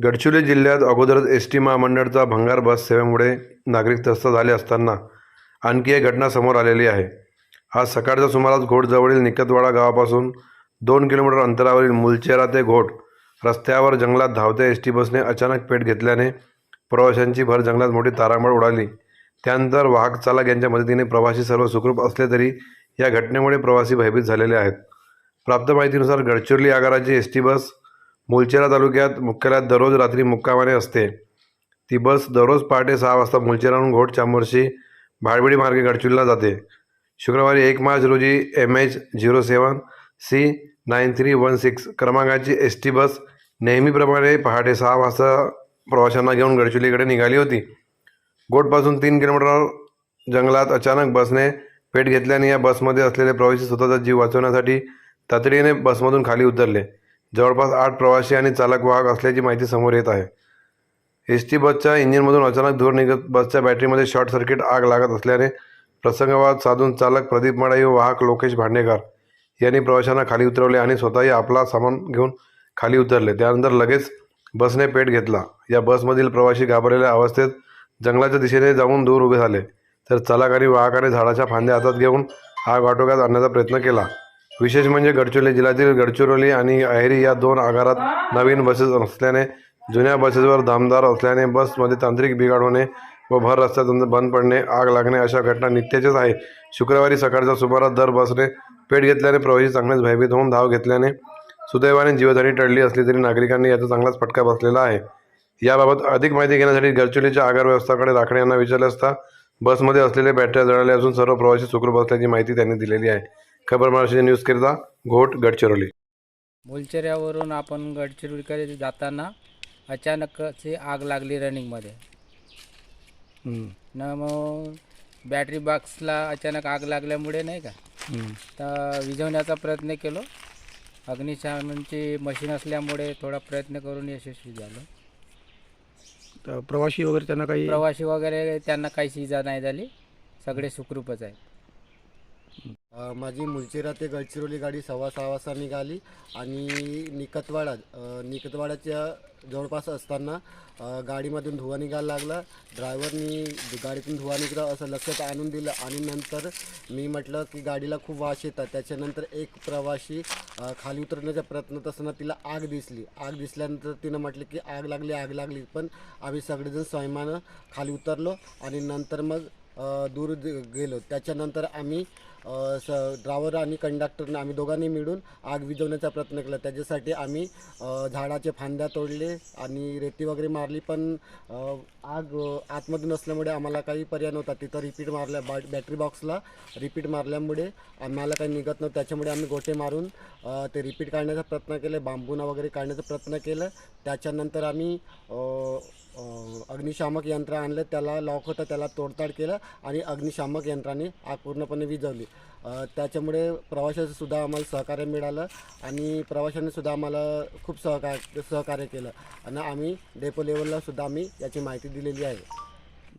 गडचिरोली जिल्ह्यात अगोदरच S T महामंडळचा भंगार बस सेवेमुळे नागरिक त्रस्त झाले असताना आणखी एक घटना समोर आलेली आहे. आज सकाळच्या सुमारास घोटजवळील निकतवाडा गावापासून दोन किलोमीटर अंतरावरील मुलचेरा ते घोट रस्त्यावर जंगलात धावत्या एस टी बसने अचानक पेट घेतल्याने प्रवाशांची भर जंगलात मोठी तारांबळ उडाली. त्यानंतर वाहक चालक यांच्या मदतीने प्रवासी सर्व सुखरूप असले तरी या घटनेमुळे प्रवासी भयभीत झालेले आहेत. प्राप्त माहितीनुसार गडचिरोली आगाराची एस टी बस मुलचेरा तालुक्यात मुख्यालयात दररोज रात्री मुक्कामाने असते. ती बस दररोज पहाटे सहा वाजता मुलचेराहून घोट चांबोर्शी भाडबिडी मार्गे गडचिरोलीला जाते. शुक्रवारी एक मार्च रोजी M H zero seven C nine three one six क्रमांकाची एस टी बस नेहमीप्रमाणे पहाटे सहा वाजता प्रवाशांना घेऊन गडचिरोलीकडे निघाली होती. गोटपासून तीन किलोमीटर जंगलात अचानक बसने पेट घेतल्याने या बसमध्ये असलेले प्रवासी स्वतःचा जीव वाचवण्यासाठी तातडीने बसमधून खाली उतरले. जवळपास आठ प्रवासी आणि चालक वाहक असल्याची माहिती समोर येत आहे. एस टी बसच्या इंजिनमधून अचानक धूर निघत बसच्या बॅटरीमध्ये शॉर्ट सर्किट आग लागत असल्याने प्रसंगवाद साधून चालक प्रदीप मडाई व वाहक लोकेश भांडेकर यांनी प्रवाशांना खाली उतरवले आणि स्वतःही आपला सामान घेऊन खाली उतरले. त्यानंतर लगेच बसने पेट घेतला. या बसमधील प्रवासी घाबरलेल्या अवस्थेत जंगलाच्या दिशेने जाऊन दूर उभे झाले. तर चालक आणि वाहकाने झाडाच्या फांद्या हातात घेऊन आग आटोक्यात आणण्याचा प्रयत्न केला. विशेष म्हणजे गडचिरोली जिल्ह्यातील गडचिरोली आणि अहेरी या दोन आगारात नवीन बसेस असल्याने जुन्या बसेसवर दामदार असल्याने बसमध्ये तांत्रिक बिघाड होणे व भर रस्त्यात बंद पडणे आग लागणे अशा घटना नित्याच्याच आहे शुक्रवारी सकाळच्या सुमारास दर बसने पेट घेतल्याने प्रवासी चांगलेच भयभीत होऊन धाव घेतल्याने सुदैवाने जीवधानी टळली असली तरी नागरिकांनी याचा चांगलाच फटका बसलेला आहे. याबाबत अधिक माहिती घेण्यासाठी गडचिरोलीच्या आगार व्यवस्थाकडे राखणे यांना विचारले असता बसमध्ये असलेल्या बॅटऱ्या जळाल्या असून सर्व प्रवासी सुखरूप असल्याची माहिती त्यांनी दिलेली आहे. खबर महाराष्ट्र न्यूजकरिता घोट गडचिरोली. मुलचेऱ्यावरून आपण गडचिरोलीकडे जाताना अचानक अशी आग लागली रनिंगमध्ये न मग बॅटरी बॉक्सला अचानक आग लागल्यामुळे नाही का? तर विझवण्याचा प्रयत्न केलो. अग्निशमनची मशीन असल्यामुळे थोडा प्रयत्न करून यशस्वी झालो. तर प्रवासी वगैरे त्यांना काही प्रवासी वगैरे त्यांना काहीच इजा नाही झाली. सगळे सुखरूपच आहेत. माझी मुलचेरा ते गडचिरोली गाडी सव्वा सहा वाजता निघाली आणि निकतवाडा निकतवाड्याच्या जवळपास असताना गाडीमधून धुवा निघायला लागला. ड्रायव्हरनी गाडीतून धुवा निघला असं लक्षात आणून दिलं आणि नंतर मी म्हटलं की गाडीला खूप वास येतात. त्याच्यानंतर एक प्रवासी खाली उतरण्याच्या प्रयत्नात असताना तिला आग दिसली. आग दिसल्यानंतर तिनं म्हटलं की आग लागली आग लागली. पण आम्ही सगळेजण स्वयंमानं खाली उतरलो आणि नंतर मग दूर गेलो. त्याच्यानंतर आम्ही स ड्रायव्हर आणि कंडक्टरने आम्ही दोघांनी मिळून आग विझवण्याचा प्रयत्न केला. त्याच्यासाठी आम्ही झाडाचे फांद्या तोडले आणि रेती वगैरे मारली पण आग आतमधून असल्यामुळे आम्हाला काही पर्याय नव्हता. तिथं रिपीट मारल्या बॅ बॅटरी बॉक्सला रिपीट मारल्यामुळे आम्हाला काही निघत नव्हतं. त्याच्यामुळे आम्ही गोटे मारून ते रिपीट काढण्याचा प्रयत्न केले बांबूना वगैरे काढण्याचा प्रयत्न केलं. त्याच्यानंतर आम्ही अग्निशामक यंत्र आणलं त्याला लॉक होतं त्याला तोडताड केलं आणि अग्निशामक यंत्राने आग पूर्णपणे विझवली. त्याच्यामुळे प्रवाशाचंसुद्धा आम्हाला सहकार्य मिळालं आणि प्रवाशांनीसुद्धा आम्हाला खूप सहकार्य सहकार्य केलं. आणि आम्ही डेपो लेवलला सुद्धा आम्ही याची माहिती दिलेली आहे.